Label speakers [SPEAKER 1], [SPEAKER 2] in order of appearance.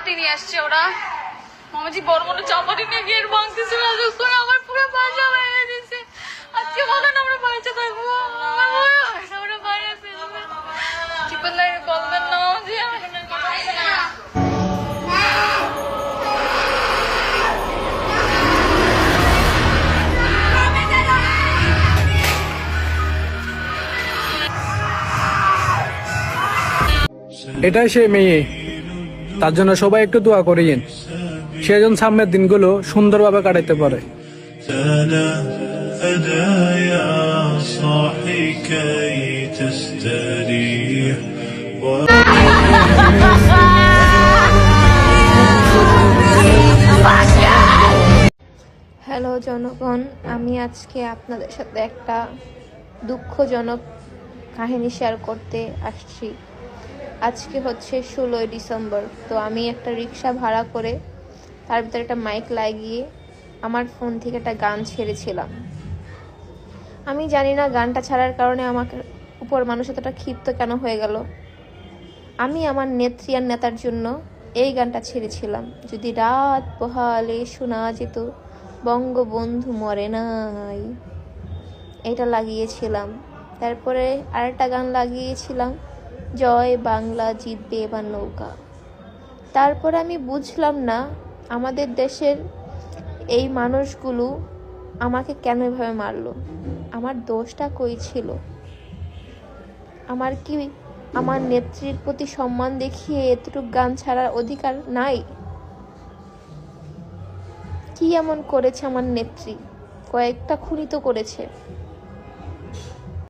[SPEAKER 1] লাঠি নিয়ে আসছে ওরা। মামাজি বড় বড় চাপাটি নিয়ে গিয়ে ভাঙতেছে যখন আমার পুরো বাসা ভেঙে দিচ্ছে আজকে বলেন আমরা বাড়িতে থাকব?
[SPEAKER 2] এটাই সে মেয়ে। তার জন্য সবাই একটু দোয়া করিয়েন সেজন সামনের দিনগুলো সুন্দরভাবে কাটাইতে পারে।
[SPEAKER 3] হ্যালো জনগণ আমি আজকে আপনাদের সাথে একটা দুঃখজনক কাহিনী শেয়ার করতে আসছি। আজকে হচ্ছে ষোলোই ডিসেম্বর। তো আমি একটা রিক্সা ভাড়া করে তার ভিতরে একটা মাইক লাগিয়ে আমার ফোন থেকে একটা গান ছেড়েছিলাম। আমি জানি না গানটা ছাড়ার কারণে আমাকে উপর মানুষ এতটা ক্ষিপ্ত কেন হয়ে গেল। আমি আমার নেত্রী আর নেতার জন্য এই গানটা ছেড়েছিলাম। যদি রাত পোহালে শোনা যেত, বঙ্গবন্ধু মরে নাই। এটা লাগিয়েছিলাম। তারপরে আরেকটা গান লাগিয়েছিলাম। জয় বাংলা জিতবে এবার নৌকা। তারপর আমি বুঝলাম না আমাদের দেশের এই মানুষগুলো আমাকে কেন এভাবে মারলো? আমার দোষটা কই ছিল? আমার কি আমার নেত্রীর প্রতি সম্মান দেখিয়ে এতটুকু গান ছাড়ার অধিকার নাই? কি এমন করেছে আমার নেত্রী? কয়েকটা খুনি তো করেছে।